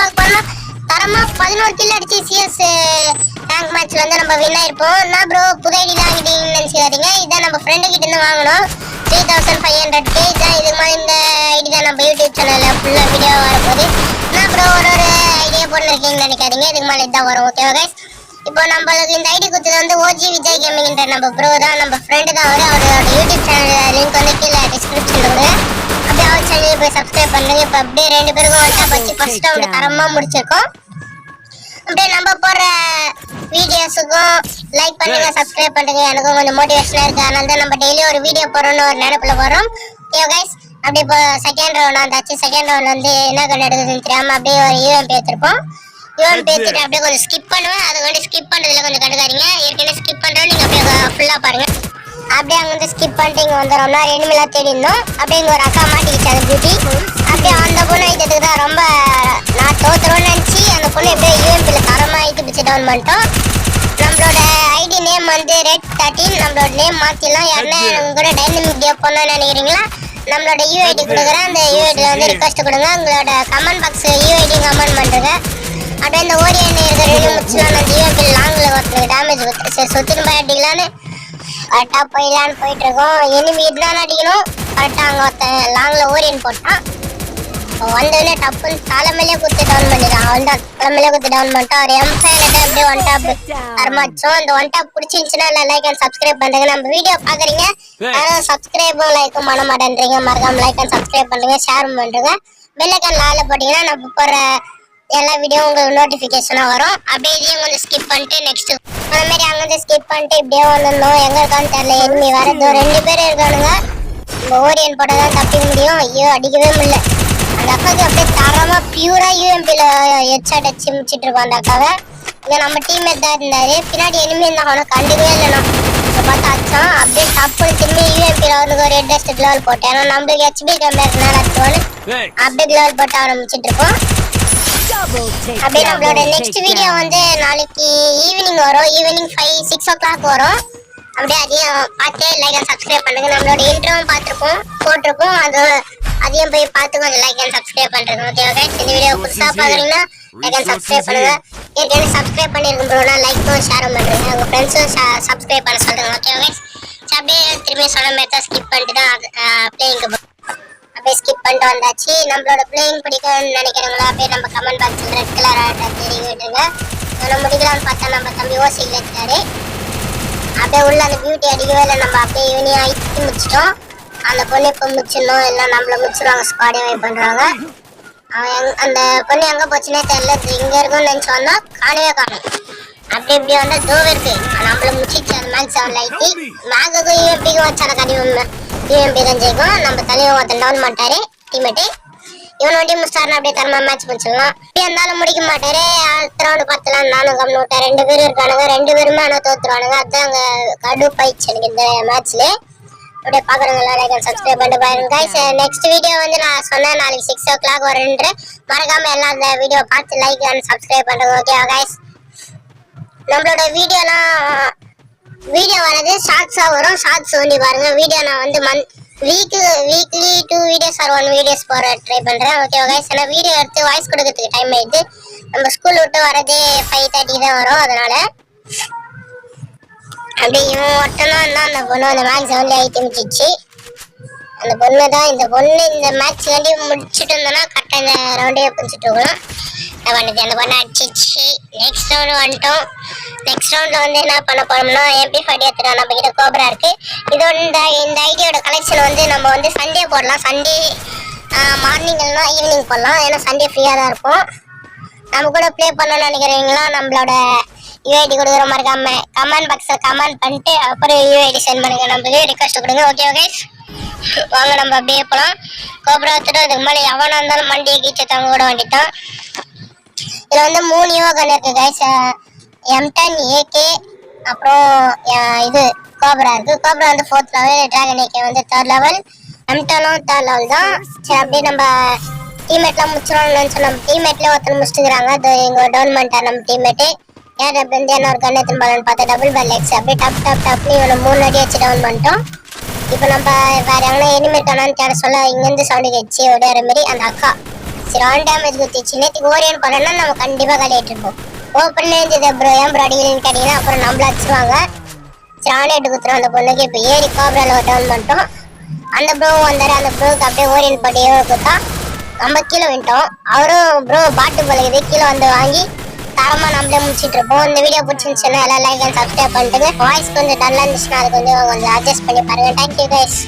நம்ம எதை பார்க்க தரமா 11 கில் அடிச்சு சிஎஸ் ரேங்க் மேட்ச்ல வந்து நம்ம வின் ஆயிருப்போம். நான் ப்ரோ புது ஐடி தான் வாங்கிட்டீங்கன்னு நினைச்சுக்காதீங்க. இதான் நம்ம ஃப்ரெண்டு கிட்ட இருந்து வாங்கணும். Three thousand five hundred K தான் இது மாதிரி இந்த ஐடி தான் நம்ம யூடியூப் சேனல்ல ஃபுல்லா வீடியோ வரப்போகுது. நான் ப்ரோ ஒரு ஒரு ஐடியா போட்டுருக்கீங்கன்னு நினைக்காதீங்க. இதுக்கு மேலே இதுதான் வரும் ஓகேவா கைஸ் இப்போ நம்மளுக்கு இந்த ஐடி கொடுத்தது வந்து ஓஜி விஜய் கேமிங்ன்ற நம்ம ப்ரோ தான். நம்ம ஃப்ரெண்டு தான் அவர் அவரோட யூடியூப் சேனல் லிங்க் வந்து கீழே டிஸ்கிரிப்ஷன்ல கொடுங்க. போய் சப்ஸ்கிரைப் பண்ணுங்க இப்போ அப்படியே ரெண்டு பேருக்கும் ஒன்ட்டா வச்சு ஃபர்ஸ்ட் ரவுண்ட் தரமா முடிச்சிருக்கோம். அப்படியே நம்ம போடுற வீடியோஸுக்கும் லைக் பண்ணுங்க சப்ஸ்கிரைப் பண்ணுங்க. எனக்கும் கொஞ்சம் மோட்டிவேஷனா இருக்கு. அதனால தான் நம்ம டெய்லி ஒரு வீடியோ போறோம்னு ஒரு நினைப்புல போறோம். ஓகே கைஸ் அப்படியே இப்போ செகண்ட் ரவுண்ட் வந்தாச்சு செகண்ட் ரவுண்ட் வந்து என்ன கண்ணு எடுக்குதுன்னு தெரியாம அப்படியே ஒரு யூஎம் பேத்திருப்போம் யூஎம் பேத்திட்டு அப்படியே கொஞ்சம் ஸ்கிப் பண்ணுவேன். அதை வந்து ஸ்கிப் பண்றதுல கொஞ்சம் கண்டுக்காதீங்க. ஏற்கனவே ஸ்கிப் பண்றோம். நீங்க அப்படியே ஃபுல்லா பாருங்க. அப்படியே அங்க வந்து ஸ்கிப் பண்ணிட்டு இங்க வந்துடும்னா ரெண்டுமிலா தேடி இருந்தோம் அப்படியே இங்க ஒரு அக்கா மாட்டிக்கிச்சு அந்த பியூட்டி அப்படியே அந்த பொண்ணு ஐட்டத்துக்கு தான் ரொம்ப நான் தோத்துறோம்னு நினைச்சு அந்த பொண்ணு எப்படியோ யூஎம்பியில் தரமா ஐட்டு பிடிச்சி டவுன் பண்ணிட்டோம். நம்மளோட ஐடி நேம் வந்து ரெட் தேர்ட்டின் நம்மளோட நேம் மாத்திடலாம். யாருன்னா உங்க கூட டைனமிக் டே பண்ணணும்னு நினைக்கிறீங்களா? நம்மளோட யூஐடி கொடுக்குறேன். அந்த யூஐடியில் வந்து ரிக்வஸ்ட் கொடுங்க. உங்களோட கமெண்ட் பாக்ஸ் யூஐடி கமெண்ட் பண்ணுறேங்க அப்படியே இந்த ஓரியன் இருக்கிற முடிச்சுலாம் அந்த யூஐடி லாங்கில் ஒருத்தருக்கு டேமேஜ் சரி சொத்துன்னு போய் அடிக்கலான்னு கரெக்டாக போயிடலான்னு போயிட்டு இருக்கோம் எனிமி இதுதான் அடிக்கணும்? கரெக்டாக அங்கே ஒருத்தன் லாங்கில் ஓரியன் போட்டான். வந்தோடனே டப்புன்னு தலை மேலே குத்தி டவுன் பண்ணிட்டான். அவன் தான் தலை மேலே குத்தி டவுன் பண்ணிட்டான். ஒரு எம் ஃபைவ் அப்படியே ஒன் டாப் அரமாச்சோம் இந்த ஒன் டாப் பிடிச்சிருந்துச்சுன்னா லைக் அண்ட் சப்ஸ்கிரைப் பண்ணுங்க நம்ம வீடியோ பார்க்குறீங்க யாரும் சப்ஸ்கிரைபும் லைக்கும் பண்ண மாட்டேன்றீங்க மறக்காம லைக் அண்ட் சப்ஸ்கிரைப் பண்ணுங்க ஷேரும் பண்ணுங்க பெல்லைக்கன் லால போட்டிங்கன்னா நம்ம போகிற எல்லா வீடியோ உங்களுக்கு நோட்டிஃபிகேஷனாக வரும். அப்படியே இதையும் கொஞ்சம் ஸ்கிப் பண்ணிட்டு நெக்ஸ்ட் அந்த மாதிரி அங்கேருந்து ஸ்கிப் பண்ணிட்டு இப்படியே வந்துடணும் எங்கே இருக்கான்னு தெரியல. எனிமி வரதோ ரெண்டு பேர் இருக்கானுங்க. இந்த ஓரியன் போட்டால் தான் தப்பிக்க முடியும். ஐயோ அடிக்கவே முடியல. அந்த அக்காவுக்கு அப்படியே தரமா பியூரா யூஎம்பியில் ஹெட்ஷாட் அடிச்சு முடிச்சிட்டு இருக்கோம் அந்த அக்காவை. இங்க நம்ம டீம்மேட் தான் இருந்தாரு. பின்னாடி எனிமி இருந்தா அவனை கண்டுக்கவே இல்லைண்ணா இப்போ பார்த்தா அச்சான் அப்படியே டப்புன்னு திரும்பி யூஎம்பியில் அவனுக்கு ஒரு ரெட் டஸ்ட் கிளவல் போட்டேன். ஏன்னா நம்மளுக்கு ஹெச்பி கம்பேர்னால அடிச்சோன்னு அப்படியே கிளவல் போட்டு அவனை முடிச்சிட்டு இருக்கோம் அப்படியே நம்மளோட நெக்ஸ்ட் வீடியோ வந்து நாளைக்கு ஈவினிங் வரும். Evening five six o'clock வரும். அப்படியே அதையும் பார்த்து லைக் அண்ட் சப்ஸ்கிரைப் பண்ணுங்க. நம்மளோட இன்ட்ரோவும் பார்த்துருப்போம் போட்டிருப்போம். அது அதையும் போய் பார்த்து கொஞ்சம் லைக் அண்ட் சப்ஸ்கிரைப் பண்ணுறேன் ஓகே ஓகே இந்த வீடியோ புதுசாக பார்க்குறீங்கன்னா லைக் அண்ட் சப்ஸ்கிரைப் பண்ணுங்க. ஏற்கனவே சப்ஸ்கிரைப் பண்ணியிருக்கும் ப்ரோனா லைக்கும் ஷேரும் பண்ணுறேங்க உங்கள் ஃப்ரெண்ட்ஸும் சப்ஸ்கிரைப் பண்ண சொல்லுங்க ஓகே ஓகே அப்படியே திரும்பி சொன்ன மாதிரி தான் ஸ்கிப் பண்ணிட்டு தான் அப்படியே ஸ்கிப் பண்ணிட்டு வந்தாச்சு. நம்மளோட பிளேயிங் பிடிக்கும்னு நினைக்கிறவங்களா போய் நம்ம கமெண்ட் பாக்ஸில் ரெட் கலர் தெரிய விட்டுருங்க நம்ம முடிக்கலாம்னு பார்த்தா நம்ம தம்பி ஓசியில் இருக்காரு. அப்படியே உள்ள அந்த பியூட்டி அடிக்கவே இல்லை. நம்ம அப்படியே ஈவினிங் ஆகிட்டு முடிச்சிட்டோம். அந்த பொண்ணு இப்போ முடிச்சிடணும். இல்லை நம்மள முடிச்சிருவாங்க. ஸ்குவாடே வெயிட் பண்ணுறாங்க அவன் அந்த பொண்ணு எங்கே போச்சுன்னே தெரியல. இங்கே இருக்கும்னு நினச்சி காணவே காணும். அப்படி இப்படி வந்தால் தூவ இருக்கு நம்மள முடிச்சிச்சு அந்த மேக்ஸ் அவன் லைட்டி மேகுக்கும் யூஎம்பிக்கும் வச்சான கண்டிப்பாக யூஎம்பி தான் ஜெயிக்கும். நம்ம தலைவர் ஒருத்தன் டவுன் மாட்டாரு டீமேட்டு இவனோட டீம் ஸ்டார்னு அப்படியே தரமா மேட்ச் முடிச்சிடலாம். அப்படியே இருந்தாலும் முடிக்க மாட்டாரு. அடுத்த ரவுண்டு பத்தலாம் நானும் கம்மி விட்டேன். ரெண்டு பேரும் இருக்கானுங்க. ரெண்டு பேருமே ஆனால் தோத்துருவானுங்க. அதுதான் அங்கே கடுப்பாயிடுச்சு எனக்கு இந்த மேட்ச்ல அப்படியே பார்க்குறவங்க லைக் அண்ட் சப்ஸ்கிரைப் பண்ணிட்டு பாருங்க. கைஸ் நெக்ஸ்ட் வீடியோ வந்து நான் சொன்னேன். நாளைக்கு சிக்ஸ் ஓ கிளாக் வரும்ன்ற. மறக்காம எல்லாம் அந்த வீடியோ பார்த்து லைக் அண்ட் சப்ஸ்கிரைப் பண்ணுங்க ஓகேவா கைஸ் நம்மளோட வீடியோலாம் வீடியோ வரது ஷார்ட்ஸாக வரும். ஷார்ட்ஸ் ஒண்டி பாருங்க. வீடியோ நான் வந்து month week weekly two videos or one videos போகிற ட்ரை பண்ணுறேன் ஓகே கைஸ் ஏன்னா வீடியோ எடுத்து வாய்ஸ் கொடுக்கறதுக்கு டைம் ஆயிடுது. நம்ம ஸ்கூல் விட்டு வரதே ஃபைவ் தேர்ட்டி தான் வரும். அதனால அப்படியே இவன் ஒருத்தனா தான் அந்த பொண்ணு அந்த மேக்ஸ் வந்து ஐட்டி முடிச்சிச்சு. அந்த பொண்ணு தான் இந்த பொண்ணு இந்த மேட்ச் வேண்டி முடிச்சுட்டு இருந்தோன்னா கரெக்டாக இந்த ரவுண்டே பிடிச்சிட்டு இருக்கணும் கரெக்டாக பண்ணுது அந்த பொண்ணை அடிச்சிச்சு நெக்ஸ்ட் ரவுண்டு வந்துட்டோம். நெக்ஸ்ட் ரவுண்டில் வந்து என்ன பண்ண போறோம்னா எம்பி ஃபைவ் எடுத்துட்டோம் நம்ம கிட்ட கோபரா இருக்கு. இது இந்த இந்த ஐடியோட கலெக்ஷன் வந்து நம்ம வந்து சண்டே போடலாம். சண்டே மார்னிங் இல்லைனா ஈவினிங் போடலாம். ஏன்னா சண்டே ஃப்ரீயாக தான் இருக்கும் நம்ம கூட ப்ளே பண்ணணும்னு நினைக்கிறீங்களா? நம்மளோட யூஐடி கொடுக்குற மாதிரி கம்ம கமெண்ட் பாக்ஸில் கமெண்ட் பண்ணிட்டு அப்புறம் யூஐடி சென்ட் பண்ணுங்க. நம்மளுக்கு ரிக்வஸ்ட் கொடுங்க. ஓகே ஓகே வாங்க நம்ம அப்படியே போகலாம் கோபுரத்துட்டு எடுத்துட்டு அதுக்கு மேலே எவனாக இருந்தாலும் மண்டியை கீச்ச தங்க விட வேண்டியதான் இதில் வந்து மூணு யோகன் இருக்கு கைஸ் எம் டென் ஏகே அப்புறம் இது கோப்ரா இருக்கு. கோபரா வந்து ஃபோர்த் லெவல் டிராகன் ஏகே வந்து தேர்ட் லெவல் எம் டெனும் தேர்ட் லெவல் தான். சரி அப்படியே நம்ம டீம்மேட்லாம் முடிச்சிடணும்னு நினச்சோம் நம்ம டீம்மேட்லேயே ஒருத்தர் முடிச்சுக்கிறாங்க அது இங்கே டவுன் நம்ம டீம்மேட்டு ஏன் டப் இருந்து என்ன ஒரு கண்ணு திரும்பாலன்னு பார்த்தா டபுள் பேல் எக்ஸ் அப்படியே டப் டப் டப்னு இவனை மூணு அடி வச்சு டவுன் பண்ணிட்டோம். இப்போ நம்ம வேற எங்கன்னா எனிமேட் ஆனான்னு தேட சொல்ல இங்கேருந்து சவுண்டு கேட்சி ஒரே மாதிரி. அந்த அக்கா. சரி டேமேஜ் குத்திச்சு நேற்றுக்கு ஓரியன் பண்ணோம்னா நம்ம கண்டிப்பாக கலையிட்டு இருப்போம். ஓப்பன்ல இருந்தது ப்ரோ ஏன் ப்ரோ அடிக்கலன்னு கேட்டீங்கன்னா அப்புறம் நம்மள அடிச்சிருவாங்க. சரி ஆன்லைட் குத்துறோம் அந்த பொண்ணுக்கு இப்போ ஏறி காப்ரால டவுன் பண்ணிட்டோம். அந்த ப்ரோ வந்தார். அந்த ப்ரோக்கு அப்படியே ஓரியன் பட்டி ஏழு குத்தா நம்ம கீழே விட்டோம். அவரும் ப்ரோ பாட்டு பழகுது. கீழே வந்து வாங்கி தரமாக நம்மளே முடிச்சுட்டு இருப்போம். இந்த வீடியோ பிடிச்சிருந்துச்சுன்னா எல்லாம் லைக் அண்ட் சப்ஸ்கிரைப் பண்ணிட்டுங்க. வாய்ஸ் கொஞ்சம் டல்லாக இருந்துச்சுன்னா அது கொஞ்சம் கொஞ்சம் அட்ஜஸ்ட் பண்ணி பாருங்கள் தேங்க்யூ கைஸ்